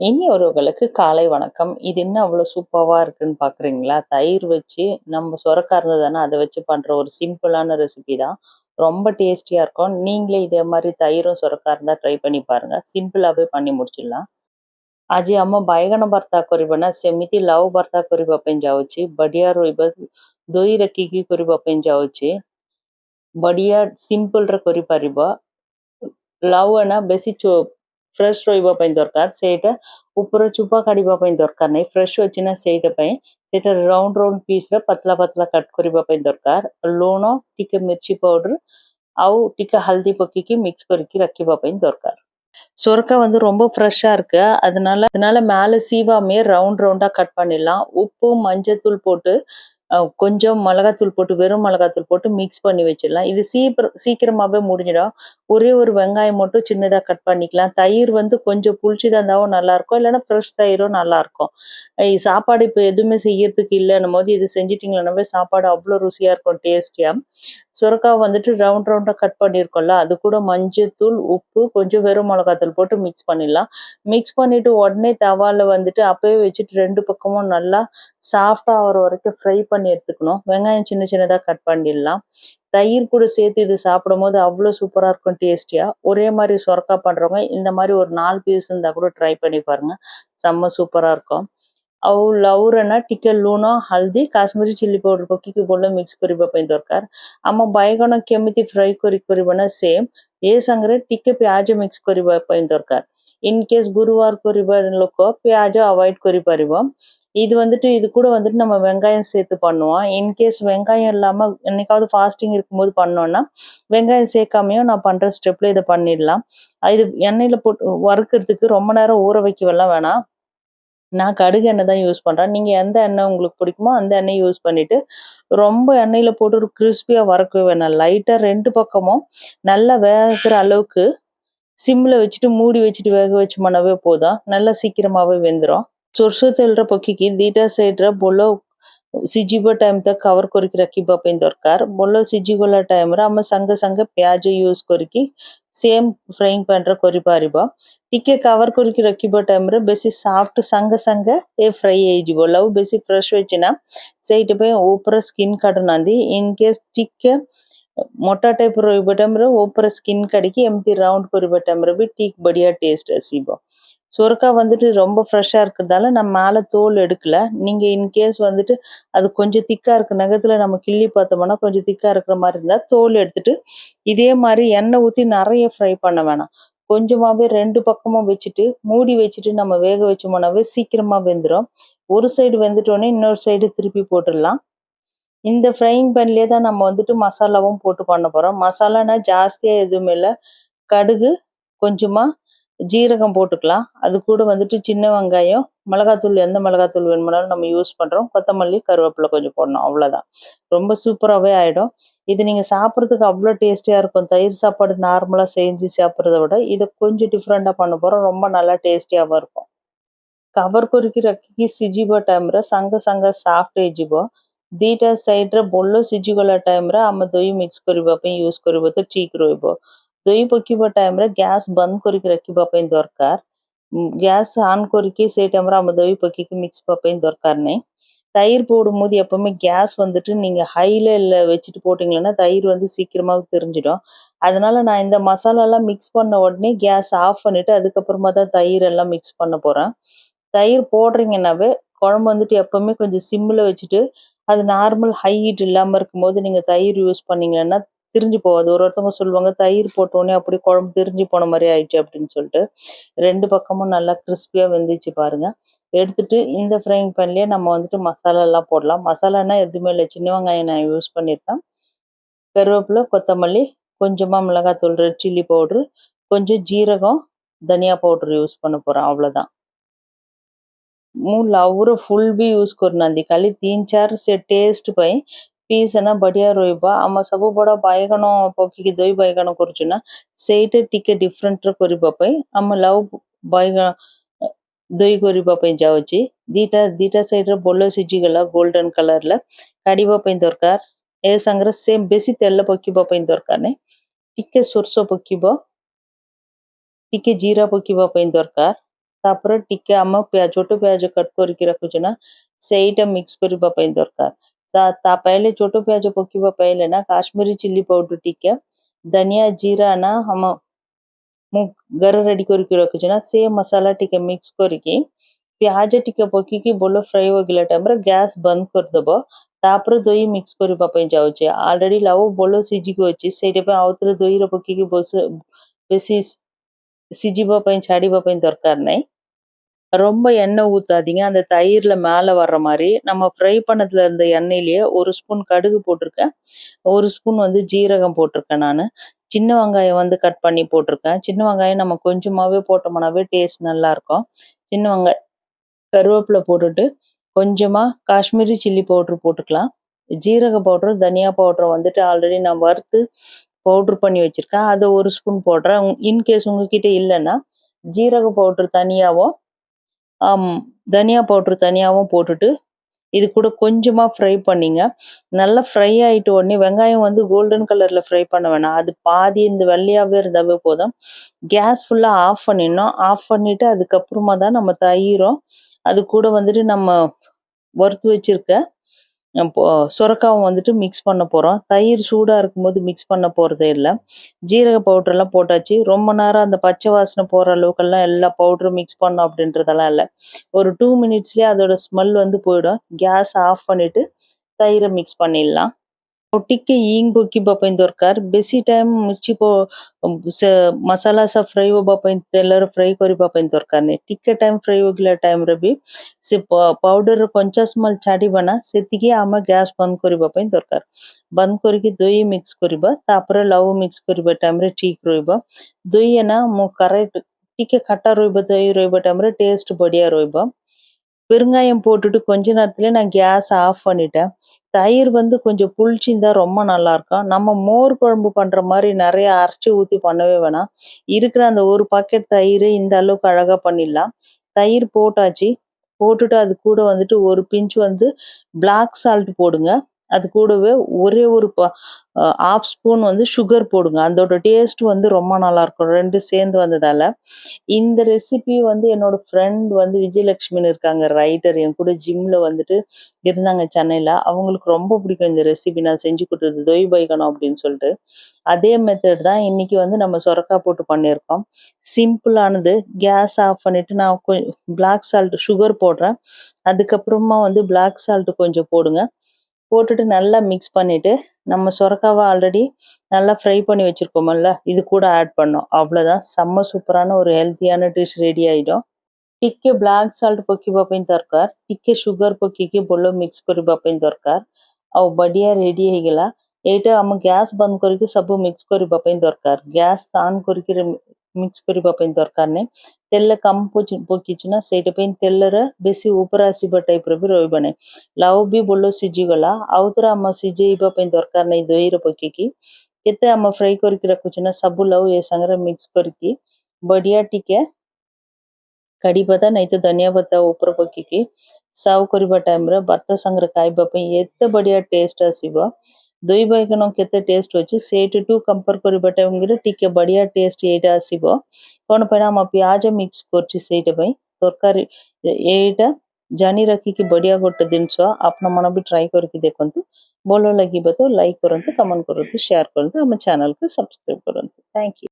இனி ஒருவர்களுக்கு காலை வணக்கம். இது என்ன அவ்வளோ சூப்பர்வா இருக்குன்னு பார்க்குறீங்களா? தயிர் வச்சு நம்ம சொரக்கா இருந்ததுன்னா, அத வச்சு பண்ற ஒரு சிம்பிளான ரெசிபி தான். ரொம்ப டேஸ்டியா இருக்கும். நீங்களே இதே மாரி தயிரும் சொரக்கா இருந்தா ட்ரை பண்ணி பாருங்க. சிம்பிளாவே பண்ணி முடிச்சிடலாம். ଆଜି ଆମ ବାଇଗଣ ଭର୍ତ୍ତା କରିବା ନା ସେମିତି ଲାଉ ଭର୍ତ୍ତା କରିବା ପାଇଁ ଯାଉଛି। ବଢ଼ିଆ ରହିବ। ଦହି ରଖିକି କରିବା ପାଇଁ ଯାଉଛି। ବଢ଼ିଆ ସିମ୍ପଲରେ କରିପାରିବ। ଲାଉ ନା ବେଶୀ ଚୋ ଫ୍ରେଶ୍ ରହିବା ପାଇଁ ଦରକାର। ସେଇଟା ଉପର ଚୋପା କାଢିବା ପାଇଁ ଦରକାର ନାହିଁ। ଫ୍ରେଶ୍ ଅଛି ନା ସେଇଟା ପାଇଁ ସେଇଟା ରାଉଣ୍ଡ ରାଉଣ୍ଡ ପିସରେ ପତଲା ପତଲା କଟ୍ କରିବା ପାଇଁ ଦରକାର। ଲୁଣ, ଟିକେ ମିର୍ଚି ପାଉଡର ଆଉ ଟିକେ ହଳଦୀ ପକେଇକି ମିକ୍ସ କରିକି ରଖିବା ପାଇଁ ଦରକାର। சுரக்காய் வந்து ரொம்ப ஃப்ரெஷ்ஷாக இருக்கு அதனால அதனால மேலே சீவாமையே ரவுண்ட் ரவுண்டாக கட் பண்ணிடலாம் உப்பு மஞ்சத்தூள் போட்டு அஹ், கொஞ்சம் மிளகாத்தூள் போட்டு வெறும் மிளகாத்தூள் போட்டு மிக்ஸ் பண்ணி வச்சிடலாம். இது சீக்கிரம் சீக்கிரமாகவே முடிஞ்சிடும். ஒரே ஒரு வெங்காயம் மட்டும் சின்னதாக கட் பண்ணிக்கலாம். தயிர் வந்து கொஞ்சம் புளிச்சுதான் இருந்தாலும் நல்லாயிருக்கும். இல்லைன்னா ஃப்ரெஷ் தயிரும் நல்லாயிருக்கும். சாப்பாடு இப்போ எதுவுமே செய்யறதுக்கு இல்லைன்னும் போது இது செஞ்சிட்டிங்கன்னாவே சாப்பாடு அவ்வளோ ருசியாக இருக்கும் டேஸ்டியாக சுரக்காய் வந்துட்டு ரவுண்ட் ரவுண்டாக கட் பண்ணியிருக்கோம்ல அது கூட மஞ்சத்தூள் உப்பு கொஞ்சம் வெறும் மிளகாத்தூள் போட்டு மிக்ஸ் பண்ணிடலாம். மிக்ஸ் பண்ணிவிட்டு உடனே தவால வந்துட்டு அப்பவே வச்சுட்டு ரெண்டு பக்கமும் நல்லா சாஃப்டாக ஆகிற வரைக்கும் ஃப்ரை பண்ணி எடுத்துக்கணும். வெங்காயம் சின்ன சின்னதாக கட் பண்ணிடலாம். தயிர் கூட சேர்த்து இது சாப்பிடும் போது அவ்வளோ சூப்பராக இருக்கும் டேஸ்டியாக ஒரே மாதிரி சொரக்கா பண்ணுறவங்க இந்த மாதிரி ஒரு நாலு பீஸ் இருந்தால் கூட ட்ரை பண்ணி பாருங்க. செம்ம சூப்பராக இருக்கும். ଆଉ ଲଉରେ ଟିକେ ଲୁଣ ହଳଦୀ କାଶ୍ମୀରୀ ଚିଲି ପାଉଡର ପକେଇକି ଭଲ ମିକ୍ସ କରିବା ପାଇଁ ଦରକାର ଆମ ବାଇଗଣ କେମିତି ଫ୍ରାଏ କରି କରିବା ନା ସେମ୍ ଏ ସାଙ୍ଗରେ ଟିକେ ପିଆଜ ମିକ୍ସ କରିବା ପାଇଁ ଦରକାର இன் கேஸ் குருவார் குறிவ லோக்கோ பியாஜோ அவாய்ட் କରିପାରିବ இது வந்துட்டு இது கூட வந்துட்டு நம்ம வெங்காயம் சேர்த்து பண்ணுவோம் இன்கேஸ் வெங்காயம் இல்லாமல் என்னைக்காவது ஃபாஸ்டிங் இருக்கும்போது பண்ணோம்னா வெங்காயம் சேர்க்காமையும் நான் பண்ணுற ஸ்டெப்பில் இதை பண்ணிடலாம் இது எண்ணெயில் போட்டு வறுக்கிறதுக்கு ரொம்ப நேரம் ஊற வைக்கவெல்லாம் வேணாம் நான் கடுகு எண்ணெய் தான் யூஸ் பண்ணுறேன் நீங்கள் எந்த எண்ணெய் உங்களுக்கு பிடிக்குமோ அந்த எண்ணெய் யூஸ் பண்ணிவிட்டு ரொம்ப எண்ணெயில் போட்டு ஒரு கிறிஸ்பியாக வறக்க வேணாம். லைட்டாக ரெண்டு பக்கமும் நல்லா வேகிற அளவுக்கு சிம்மில் வச்சுட்டு மூடி வச்சுட்டு வேக வச்சு போதும். நல்லா சீக்கிரமாகவே வெந்துடும் சுறுசுறுத்தல்ற பொக்கிக்கு தீட்டா சைடுற பொலோ ସିଝିବ ଟାଇମ୍ ତକ କଭର କରିକି ରଖିବା ପାଇଁ ଦରକାର ଭଲ ସିଝିଗଲା ଟାଇମ୍ରେ ଆମେ ସାଙ୍ଗେ ସାଙ୍ଗେ ପିଆଜ ୟୁଜ୍ କରିକି ସେମ୍ ଫ୍ରାଇଂ ପ୍ୟାନ୍ରେ କରିପାରିବ ଟିକେ କଭର କରିକି ରଖିବା ଟାଇମ୍ରେ ବେଶୀ ସଫ୍ଟ ସାଙ୍ଗେ ସାଙ୍ଗେ ଏ ଫ୍ରାଇ ହେଇଯିବ ଲାଉ ବେଶୀ ଫ୍ରେଶ୍ ହୋଇଛି ନା ସେଇଥିପାଇଁ ଉପରେ ସ୍କିନ୍ କାଢୁନାହାନ୍ତି ଇନ୍ କେସ୍ ଟିକେ ମୋଟା ଟାଇପ୍ ରହିବା ଟାଇମ୍ରେ ଉପରେ ସ୍କିନ୍ କାଢିକି ଏମିତି ରାଉଣ୍ଡ କରିବା ଟାଇମ୍ରେ ବି ଠିକ୍ ବଢ଼ିଆ ଟେଷ୍ଟ ଆସିବ சுரக்காய் வந்துட்டு ரொம்ப ஃப்ரெஷ்ஷாக இருக்கிறதால நம்ம மேலே தோல் எடுக்கல. நீங்கள் இன்கேஸ் வந்துட்டு அது கொஞ்சம் திக்காக இருக்கு நகத்தில் நம்ம கிள்ளி பார்த்தோம்னா கொஞ்சம் திக்காக இருக்கிற மாதிரி இருந்தால் தோல் எடுத்துட்டு இதே மாதிரி எண்ணெய் ஊற்றி நிறைய ஃப்ரை பண்ண வேணாம். கொஞ்சமாகவே ரெண்டு பக்கமும் வச்சுட்டு மூடி வச்சுட்டு நம்ம வேக வச்சோம்னாவே சீக்கிரமாக வெந்துடும் ஒரு சைடு வெந்துட்டோன்னே இன்னொரு சைடு திருப்பி போட்டுடலாம். இந்த ஃப்ரைங் பேன்லேயே தான் நம்ம வந்துட்டு மசாலாவும் போட்டு பண்ண போகிறோம் மசாலானா ஜாஸ்தியாக எதுவுமே இல்லை. கடுகு கொஞ்சமாக ஜீரகம் போட்டுக்கலாம் அது கூட வந்துட்டு சின்ன வெங்காயம் மிளகாத்தூள் எந்த மிளகாத்தூள் வேணுமானாலும் நம்ம யூஸ் பண்ணுறோம் கொத்தமல்லி கருவேப்பிலை கொஞ்சம் போடணும் அவ்வளோதான் ரொம்ப சூப்பராகவே ஆகிடும் இது நீங்கள் சாப்பிட்றதுக்கு அவ்வளோ டேஸ்டியாக இருக்கும் தயிர் சாப்பாடு நார்மலாக செஞ்சு சாப்பிட்றத விட இதை கொஞ்சம் டிஃப்ரெண்ட்டாக பண்ண போகிறோம் ரொம்ப நல்லா டேஸ்டியாகவும் இருக்கும் କଭର କରିକି ରଖିକି ସିଝିବା ଟାଇମ୍ରେ ସାଙ୍ଗେ ସାଙ୍ଗେ ସଫ୍ଟ ହେଇଯିବ ଦୁଇଟା ସାଇଡ଼୍ରେ ଭଲ ସିଝିଗଲା ଟାଇମ୍ରେ ଆମେ ଦହି ମିକ୍ସ କରିବା ପାଇଁ ୟୁଜ୍ କରିବ ତ ଠିକ୍ ରହିବ ଦହି ପକେଇବା ଟାଇମ୍ରେ ଗ୍ୟାସ୍ ବନ୍ଦ କରିକି ରଖିବା ପାଇଁ ଦରକାର ଗ୍ୟାସ୍ ஆன் କରିକି ସେଇ டைமில் நம்ம தவி பக்கிக்கு மிக்ஸ் ପାଇଁ ଦରକାର ନାହିଁ தயிர் போடும்போது எப்பவுமே கேஸ் வந்துட்டு நீங்கள் ஹையில் இல்லை வச்சுட்டு போட்டிங்கன்னா தயிர் வந்து சீக்கிரமாக தெரிஞ்சிடும் அதனால நான் இந்த மசாலாலாம் மிக்ஸ் பண்ண உடனே கேஸ் ஆஃப் பண்ணிவிட்டு அதுக்கப்புறமா தான் தயிர் எல்லாம் மிக்ஸ் பண்ண போகிறேன் தயிர் போடுறீங்கன்னாவே குழம்பு வந்துட்டு எப்பவுமே கொஞ்சம் சிம்மில் வச்சுட்டு அது நார்மல் ஹை ஹீட் இல்லாமல் இருக்கும்போது நீங்கள் தயிர் யூஸ் பண்ணீங்கன்னா திரிஞ்சு போகாது ஒரு ஒருத்தவங்க சொல்லுவாங்க தயிர் போட்டோடனே அப்படி குழம்பு திரிஞ்சு போன மாதிரி ஆயிடுச்சு அப்படின்னு சொல்லிட்டு ரெண்டு பக்கமும் நல்லா கிறிஸ்பியாக வெந்துச்சு பாருங்க எடுத்துட்டு இந்த ஃப்ரைங் பேன்லேயே நம்ம வந்துட்டு மசாலாலாம் போடலாம் மசாலானா எதுவுமே இல்லை சின்ன வெங்காயம் நான் யூஸ் பண்ணியிருக்கேன் கருவேப்பிலை கொத்தமல்லி கொஞ்சமாக மிளகாத்தூள் ரெட் சில்லி பவுட்ரு கொஞ்சம் ஜீரகம் தனியா பவுடர் யூஸ் பண்ண போகிறேன் அவ்வளோதான் ମୁଁ ଲାଉର ଫୁଲ୍ ବି ୟୁଜ୍ କରୁନାହାନ୍ତି ଖାଲି ତିନି ଚାରି ସେ ଟେଷ୍ଟ ପାଇଁ ପିସ୍ ବଢିଆ ରହିବ ଆମ ସବୁ ବଡ ବାଇଗଣ ପକେଇକି ଦହି ବାଇଗଣ କରୁଛୁ ନା ସେଇଟା ଟିକେ ଡିଫରେଣ୍ଟ କରିବା ପାଇଁ ଆମ ଲାଉ ବାଇଗଣ ଦହି କରିବା ପାଇଁ ଯାଉଛି ଦିଟା ଦିଟା ସାଇଡ୍ ରେ ବୋଲ ସିଝିଗଲା ଗୋଲ୍ଡେନ୍ କଲର୍ ର କାଢିବା ପାଇଁ ଦରକାର ଏ ସାଙ୍ଗରେ ସେମ୍ ବେଶୀ ତେଲ ପକେଇବା ପାଇଁ ଦରକାର ନାହିଁ ଟିକେ ସୋରିଷ ପକେଇବ ଟିକେ ଜିରା ପକେଇବା ପାଇଁ ଦରକାର ତାପରେ ଟିକେ ଆମ ପିଆଜ ଗୋଟେ ପିଆଜ କଟ୍ କରିକି ରଖୁଛୁ ନା ସେଇଟା ମିକ୍ସ କରିବା ପାଇଁ ଦରକାର पहले छोटो प्याज पकी पहले ना काश्मीरी चिल्ली पाउडर ठीक है धनिया, जीरा ना हम मुख गर रेडी करके रखे ना से मसाला ठीक है मिक्स करके, प्याज टिके पक कि फ्राई हो गला टाइम गैस बंद कर दबो देव दही मिक्स करने जाऊे अलरेडी लाव, बोलो सीझे अच्छे से आउे दही रखी बस, बेस सीझे छाड़ा दरकार नहीं ரொம்ப எண்ணெய் ஊற்றாதீங்க அந்த தயிரில் மேலே வர்ற மாதிரி நம்ம ஃப்ரை பண்ணதுல இருந்த எண்ணெயிலேயே ஒரு ஸ்பூன் கடுகு போட்டிருக்கேன். ஒரு ஸ்பூன் வந்து ஜீரகம் போட்டிருக்கேன் நான். சின்ன வெங்காயம் வந்து கட் பண்ணி போட்டிருக்கேன். சின்ன வெங்காயம் நம்ம கொஞ்சமாகவே போட்டோம்னாவே டேஸ்ட் நல்லாயிருக்கும் சின்ன வெங்காயம் கருவேப்பிலை போட்டுட்டு கொஞ்சமாக காஷ்மீரி சில்லி பவுட்ரு போட்டுக்கலாம். ஜீரக பவுட்ரு தனியா பவுட்ரு வந்துட்டு ஆல்ரெடி நான் வறுத்து பவுட்ரு பண்ணி வச்சுருக்கேன். அதை ஒரு ஸ்பூன் போடுறேன். இன்கேஸ் உங்ககிட்ட இல்லைன்னா ஜீரக பவுட்ரு தனியாகவும் தனியா பவுட்ரு தனியாகவும் போட்டுட்டு இது கூட கொஞ்சமாக ஃப்ரை பண்ணிங்க. நல்லா ஃப்ரை ஆகிட்ட உடனே வெங்காயம் வந்து கோல்டன் கலரில் ஃப்ரை பண்ண வேணாம். அது பாதி இந்த வெள்ளையாகவே இருந்தாவே போதும். கேஸ் ஃபுல்லாக ஆஃப் பண்ணிடணும். ஆஃப் பண்ணிவிட்டு அதுக்கப்புறமா தான் நம்ம தயிரும். அது கூட வந்துட்டு நம்ம வறுத்து வச்சிருக்க சுரக்காவும் வந்துட்டு மிக்ஸ் பண்ண போகிறோம் தயிர் சூடாக இருக்கும்போது மிக்ஸ் பண்ண போகிறதே இல்லை. ஜீரக பவுட்ரெல்லாம் போட்டாச்சு. ரொம்ப நேரம் அந்த பச்சை வாசனை போகிற அளவுக்கெல்லாம் எல்லா பவுடரும் மிக்ஸ் பண்ணோம் அப்படின்றதெல்லாம் இல்லை. ஒரு டூ மினிட்ஸ்லேயே அதோட ஸ்மெல் வந்து போயிடும். கேஸ் ஆஃப் பண்ணிவிட்டு தயிரை மிக்ஸ் பண்ணிடலாம். ଆଉ ଟିକେ ଇଙ୍ଗ ପକେଇବା ପାଇଁ ଦରକାର ବେଶୀ ଟାଇମ୍ ମିର୍ଚି ସେ ମସଲା ସହ ଫ୍ରାଏ ହେବା ପାଇଁ ତେଲରେ ଫ୍ରାଏ କରିବା ପାଇଁ ଦରକାର ନାହିଁ ଟିକେ ଟାଇମ୍ ଫ୍ରାଏ ହୋଇଗଲା ଟାଇମ୍ରେ ବି ସେ ପାଉଡରର କଞ୍ଚା ସ୍ମେଲ୍ ଛାଡ଼ିବ ନା ସେତିକି ଆମେ ଗ୍ୟାସ୍ ବନ୍ଦ କରିବା ପାଇଁ ଦରକାର ବନ୍ଦ କରିକି ଦହି ମିକ୍ସ କରିବା ତାପରେ ଲହୁ ମିକ୍ସ କରିବା ଟାଇମ୍ରେ ଠିକ୍ ରହିବ ଦହି ନା ମୁଁ କରେକ୍ଟ ଟିକେ ଖଟା ରହିବ ଦହି ରହିବ ଟାଇମ୍ରେ ଟେଷ୍ଟ ବଢ଼ିଆ ରହିବ பெருங்காயம் போட்டுட்டு கொஞ்ச நேரத்துல நான் கேஸ் ஆஃப் பண்ணிட்டேன். தயிர் வந்து கொஞ்சம் புளிச்சிருந்தா ரொம்ப நல்லா இருக்கும் நம்ம மோர் குழம்பு பண்ற மாதிரி நிறைய அரைச்சி ஊற்றி பண்ணவே வேணாம். இருக்கிற அந்த ஒரு பாக்கெட் தயிர் இந்த அளவுக்கு அழகா பண்ணிடலாம். தயிர் போட்டாச்சு. போட்டுட்டு அது கூட வந்துட்டு ஒரு பிஞ்ச் வந்து பிளாக் சால்ட் போடுங்க. அது கூடவே ஒரே ஒரு ஆஃப் ஸ்பூன் வந்து சுகர் போடுங்க. அதோட டேஸ்ட் வந்து ரொம்ப நல்லா இருக்கும் ரெண்டு சேர்ந்து வந்ததால. இந்த ரெசிபி வந்து என்னோட ஃப்ரெண்ட் வந்து விஜயலட்சுமின்னு இருக்காங்க ரைட்டர் என் கூட ஜிம்ல வந்துட்டு இருந்தாங்க சென்னையில். அவங்களுக்கு ரொம்ப பிடிக்கும் இந்த ரெசிபி நான் செஞ்சு கொடுத்தது தொய் பைக்கணும் அப்படின்னு சொல்லிட்டு. அதே மெத்தட் தான் இன்னைக்கு வந்து நம்ம சொரக்காய் போட்டு பண்ணியிருக்கோம். சிம்பிளானது. கேஸ் ஆஃப் பண்ணிட்டு நான் கொஞ்சம் பிளாக் சால்ட் சுகர் போடுறேன். அதுக்கப்புறமா வந்து பிளாக் சால்ட் கொஞ்சம் போடுங்க. போட்டுட்டு நல்லா மிக்ஸ் பண்ணிவிட்டு நம்ம சுரக்காவை ஆல்ரெடி நல்லா ஃப்ரை பண்ணி வச்சுருக்கோமல்ல இது கூட ஆட் பண்ணோம் அவ்வளோதான் செம்ம சூப்பரான ஒரு ஹெல்த்தியான டிஷ் ரெடி ஆகிடும் ଟିକେ ବ୍ଲାକ୍ ସଲ୍ଟ ପକେଇବା ପାଇଁ ଦରକାର ଟିକେ ସୁଗାର ପକେଇକି ଭଲ ମିକ୍ସ କରିବା ପାଇଁ ଦରକାର ଆଉ ବଡ଼ିଆ ରେଡ଼ି ହେଇଗଲା ଏଇଟା ଆମ ଗ୍ୟାସ୍ ବନ୍ଦ କରିକି ସବୁ ମିକ୍ସ କରିବା ପାଇଁ ଦରକାର ଗ୍ୟାସ୍ ଅନ୍ କରିକି ମିକ୍ସ କରିବା ପାଇଁ ଦରକାର ନାହିଁ ତେଲ କମ୍ ପକେଇଛୁ ନା ସେଇଟା ପାଇଁ ତେଲରେ ବେଶୀ ଉପରେ ଆସିବା ଟାଇପ୍ର ବି ରହିବ ନାହିଁ ଲାଉ ବି ଭଲ ସିଝିଗଲା ଆଉ ଥରେ ଆମ ସିଝେଇବା ପାଇଁ ଦରକାର ନାହିଁ ଦହିରେ ପକେଇକି କେତେ ଆମ ଫ୍ରାଏ କରିକି ରଖୁଛୁ ନା ସବୁ ଲାଉ ଏ ସାଙ୍ଗରେ ମିକ୍ସ କରିକି ବଢ଼ିଆ ଟିକେ କଡ଼ି ପତା ନାଇଁ ତ ଧନିଆ ପତା ଉପରେ ପକେଇକି ସର୍ଭ କରିବା ଟାଇମ୍ରେ ଭାତ ସାଙ୍ଗରେ ଖାଇବା ପାଇଁ ଏତେ ବଢ଼ିଆ ଟେଷ୍ଟ ଆସିବ ଦୁଇ ବାଇଗଣ କେତେ ଟେଷ୍ଟ ଅଛି ସେଇଠୁ କମ୍ପେୟାର କରିବା ଟାଇମ୍ରେ ଟିକେ ବଢ଼ିଆ ଟେଷ୍ଟ ଏଇଟା ଆସିବ କ'ଣ ପାଇଁ ଆମ ପିଆଜ ମିକ୍ସ କରୁଛି ସେଇଟା ପାଇଁ ତରକାରୀ ଏଇଟା ଜାଣି ରଖିକି ବଢ଼ିଆ ଗୋଟେ ଜିନିଷ ଆପଣମାନେ ବି ଟ୍ରାଏ କରିକି ଦେଖନ୍ତୁ ଭଲ ଲାଗିବ ତ ଲାଇକ୍ କରନ୍ତୁ କମେଣ୍ଟ କରନ୍ତୁ ସେୟାର କରନ୍ତୁ ଆମ ଚ୍ୟାନେଲକୁ ସବସ୍କ୍ରାଇବ୍ କରନ୍ତୁ ଥ୍ୟାଙ୍କ ୟୁ